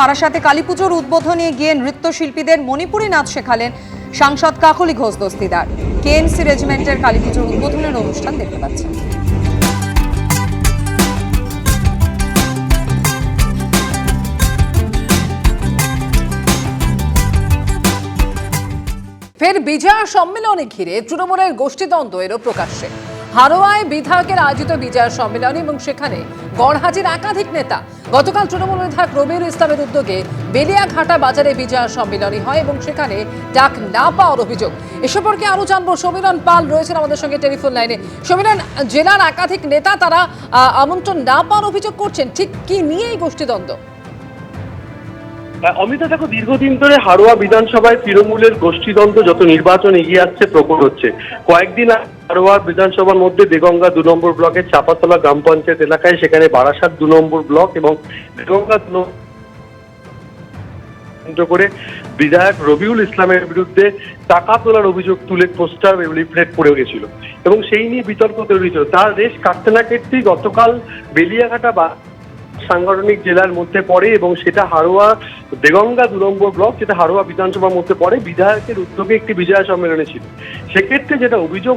বারাসাতে কালীপুজোর উদ্বোধনে গিয়ে নৃত্যশিল্পীদের মণিপুরি নাচ শেখালেন সাংসদ কাকলি ঘোষ দস্তিদার। কেএনসি রেজিমেন্টের কালীপুজোর উদ্বোধনের অনুষ্ঠান দেখতে পাচ্ছেন। ফের বিজয়া সম্মেলনে ঘিরে তৃণমূলের গোষ্ঠীদ্বন্দ্ব এরও প্রকাশ্যে। হারোয়ায় বিধায়কের আয়োজিত বিজয়া সম্মেলন এবং সেখানে গড়হাজির একাধিক নেতা। গতকাল তৃণমূল বিধায়ক রবিউল ইসলামের উদ্যোগে বেলিয়াঘাটা বাজারে বিজয়া সম্মেলনী হয় এবং সেখানে ডাক না পাওয়ার অভিযোগ। এ সম্পর্কে আরও জানব। সমীরণ পাল রয়েছেন আমাদের সঙ্গে টেলিফোন লাইনে। সমীরণ জেলার একাধিক নেতা তারা আমন্ত্রণ না পাওয়ার অভিযোগ করছেন। ঠিক কি নিয়ে এই গোষ্ঠীদ্বন্দ্ব হ্যাঁ, অমিতা দেখো দীর্ঘদিন ধরে হারোয়া বিধানসভায় তৃণমূলের গোষ্ঠীদ্বন্দ্ব যত নির্বাচন এগিয়ে আসছে প্রকট হচ্ছে। কয়েকদিন হারোয়া বিধানসভার মধ্যে দেগঙ্গা দু নম্বর ব্লকের চাপাতলা গ্রাম পঞ্চায়েত এলাকায়, সেখানে বারাসাত দু নম্বর ব্লক এবং দেগঙ্গা দু কেন্দ্র করে বিধায়ক রবিউল ইসলামের বিরুদ্ধে টাকা তোলার অভিযোগ তুলে পোস্টার লিফলেট পড়ে গেছিল এবং সেই নিয়ে বিতর্ক তৈরি হয়েছিল। তার রেশ কাটতে না কাটতেই গতকাল বেলিয়াঘাটা বা সাংগঠনিক জেলার মধ্যে পড়ে এবং সেটা হারোয়া দেগঙ্গা দু নম্বর ব্লক যেটা হারোয়া বিধানসভার মধ্যে পড়ে, বিধায়কের উদ্যোগে একটি বিজয়া সম্মেলনে ছিল। সেক্ষেত্রে যেটা অভিযোগ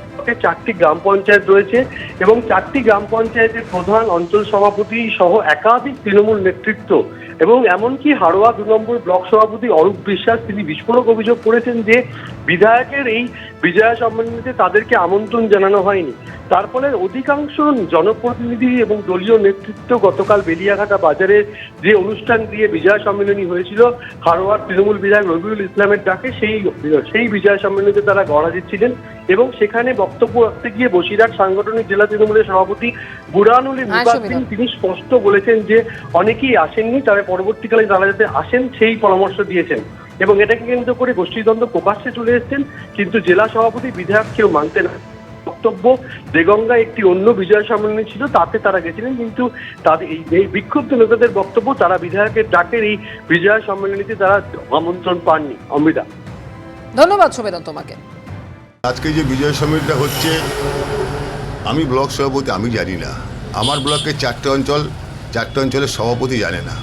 ব্লকে চারটি গ্রাম পঞ্চায়েত রয়েছে এবং চারটি গ্রাম পঞ্চায়েতের প্রধান অঞ্চল সভাপতি সহ একাধিক তৃণমূল নেতৃত্ব এবং এমনকি হারোয়া দু নম্বর ব্লক সভাপতি অরূপ বিশ্বাস তিনি বিস্ফোরক অভিযোগ করেছেন যে বিধায়কের এই বিজয়া সম্মেলনীতে তাদেরকে আমন্ত্রণ জানানো হয়নি। তার ফলে অধিকাংশ জনপ্রতিনিধি এবং দলীয় নেতৃত্ব গতকাল বেলিয়াঘাটা বাজারে যে অনুষ্ঠান দিয়ে বিজয়া সম্মেলনী হয়েছিল হারোয়ার তৃণমূল বিধায়ক রবিউল ইসলামের ডাকে সেই সেই বিজয়া সম্মেলনীতে তারা গড়া দিচ্ছিলেন এবং সেখানে বক্তব্য রাখতে গিয়ে বসিরহাট সাংগঠনিক জেলা তৃণমূলের সভাপতি বুরানুলি হ্যাঁ, মুকাদ্দিন তিনি স্পষ্ট বলেছেন যে অনেকেই আসেননি তবে পরবর্তীকালে তারা যাতে আসেন সেই পরামর্শ দিয়েছেন। এবং এটাকে কেন্দ্র করে গোষ্ঠীদ্বন্দ্ব প্রকাশ্যে চলে এসেছেন কিন্তু জেলা সভাপতি বিধায়ক কেউ মানতে না বক্তব্য দেগঙ্গা একটি অন্য বিজয় সম্মেলনী ছিল তাতে তারা গেছিলেন কিন্তু তাদের এই বিক্ষুব্ধ নেতাদের বক্তব্য তারা বিধায়কের ডাকের এই বিজয় সম্মেলনীতে তারা আমন্ত্রণ পাননি। অমৃতা। ধন্যবাদ সমীরণ তোমাকে। আজকে যে বিজয় সমিতিটা হচ্ছে, আমি ব্লক সভাপতি, আমি জানি না। আমার ব্লকে চারটে অঞ্চল, চারটে অঞ্চলের সভাপতি জানে না।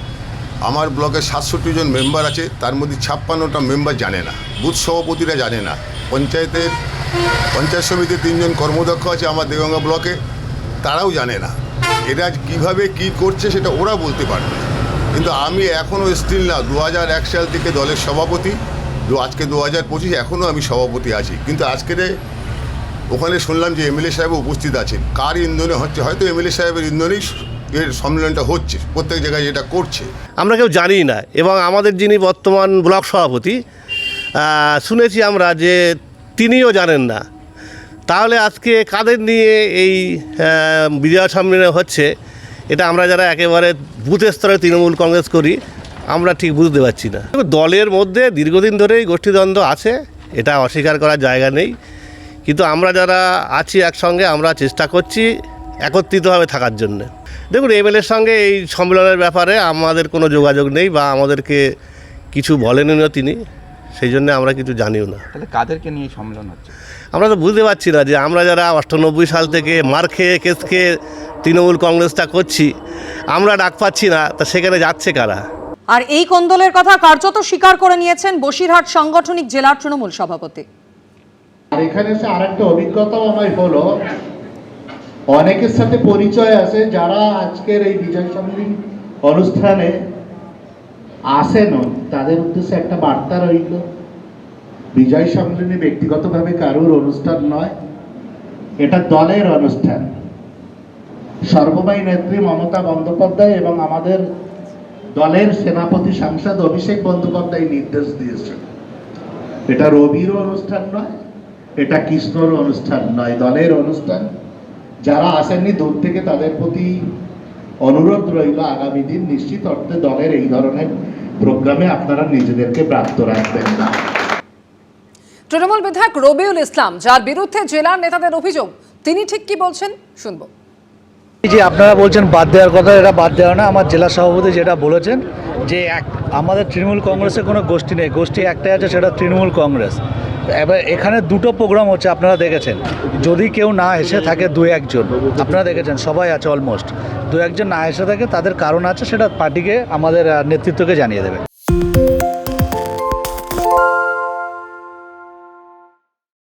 আমার ব্লকে সাতষট্টি জন মেম্বার আছে, তার মধ্যে ছাপ্পান্নটা মেম্বার জানে না। বুথ সভাপতিরা জানে না। পঞ্চায়েতের, পঞ্চায়েত সমিতির তিনজন কর্মদক্ষ আছে আমার দেগঙ্গা ব্লকে, তারাও জানে না। এরা কীভাবে কি করছে সেটা ওরা বলতে পারবে কিন্তু আমি এখনও স্টিল না দু সাল থেকে দলের সভাপতি আজকে দু হাজার পঁচিশ এখনও আমি সভাপতি আছি। কিন্তু আজকের ওখানে শুনলাম যে এমএলএ সাহেব উপস্থিত আছেন। কার ইন্ধনে হচ্ছে? হয়তো এমএলএ সাহেবের ইন্ধনেই এর সম্মেলনটা হচ্ছে, প্রত্যেক জায়গায় যেটা করছে। আমরা কেউ জানি না, এবং আমাদের যিনি বর্তমান ব্লক সভাপতি শুনেছি আমরা যে তিনিও জানেন না। তাহলে আজকে কাদের নিয়ে এই বিজয়া সম্মেলন হচ্ছে? এটা আমরা যারা একেবারে বুথ স্তরে তৃণমূল কংগ্রেস করি আমরা ঠিক বুঝতে পারছি না। দলের মধ্যে দীর্ঘদিন ধরেই গোষ্ঠীদ্বন্দ্ব আছে এটা অস্বীকার করার জায়গা নেই। কিন্তু আমরা যারা আছি একসঙ্গে আমরা চেষ্টা করছি একত্রিতভাবে থাকার জন্য। দেখুন এমএলএর সঙ্গে এই সম্মেলনের ব্যাপারে আমাদের কোনো যোগাযোগ নেই বা আমাদেরকে কিছু বলেনও তিনি সেই জন্য আমরা কিছু জানিও না। তাহলে কাদেরকে নিয়ে সম্মেলন হচ্ছে? আমরা তো বুঝতে পারছি না যে আমরা যারা অষ্টানব্বই সাল থেকে মার খেয়ে কেস খেয়ে তৃণমূল কংগ্রেসটা করছি আমরা ডাক পাচ্ছি না তা সেখানে যাচ্ছে কারা? আর এই কোন্দলের কথা কার্যত স্বীকার করে নিয়েছেন বসিরহাট সাংগঠনিক জেলার তৃণমূল সভাপতি। আর এখানে এসে আরেকটা অভিজ্ঞতাও আমার হলো। অনেকের সাথে পরিচয় আছে, যারা আজকের এই বিজয় সম্মেলন অনুষ্ঠানে আসেনও তাদের উদ্দেশ্যে একটা বার্তা রইল। বিজয় সম্মেলনী ব্যক্তিগতভাবে কারুর অনুষ্ঠান নয়, এটা দলের অনুষ্ঠান। সর্বময় নেত্রী মমতা বন্দ্যোপাধ্যায় এবং আমাদের দলের সেনাপতি সাংসদ অভিষেক বন্দ্যোপাধ্যায় নির্দেশ দিয়েছে এটা রবিরও অনুষ্ঠান নয়, এটা কৃষ্ণর অনুষ্ঠান নয়, দলের অনুষ্ঠান। যারা আসেননি দূর থেকে তাদের প্রতি অনুরোধ রইল আগামী দিন নিশ্চিত অর্থে দলের এই ধরনের প্রোগ্রামে আপনারা নিজেদেরকে প্রাপ্ত রাখবেন না। তৃণমূল বিধায়ক রবিউল ইসলাম, যার বিরুদ্ধে জেলার নেতাদের অভিযোগ, তিনি ঠিক কি বলছেন? শুনব। যে আপনারা বলছেন বাদ দেওয়ার কথা, এটা বাদ দেওয়া না। আমার জেলা সভাপতি যেটা বলেছেন যে এক, আমাদের তৃণমূল কংগ্রেসের কোনো গোষ্ঠী নেই। গোষ্ঠী একটাই আছে, সেটা তৃণমূল কংগ্রেস। এবার এখানে দুটো প্রোগ্রাম হচ্ছে, আপনারা দেখেছেন। যদি কেউ না এসে থাকে দু একজন, আপনারা দেখেছেন, সবাই আছে অলমোস্ট। দু একজন না এসে থাকে, তাদের কারণ আছে, সেটা পার্টিকে, আমাদের নেতৃত্বকে জানিয়ে দেবে।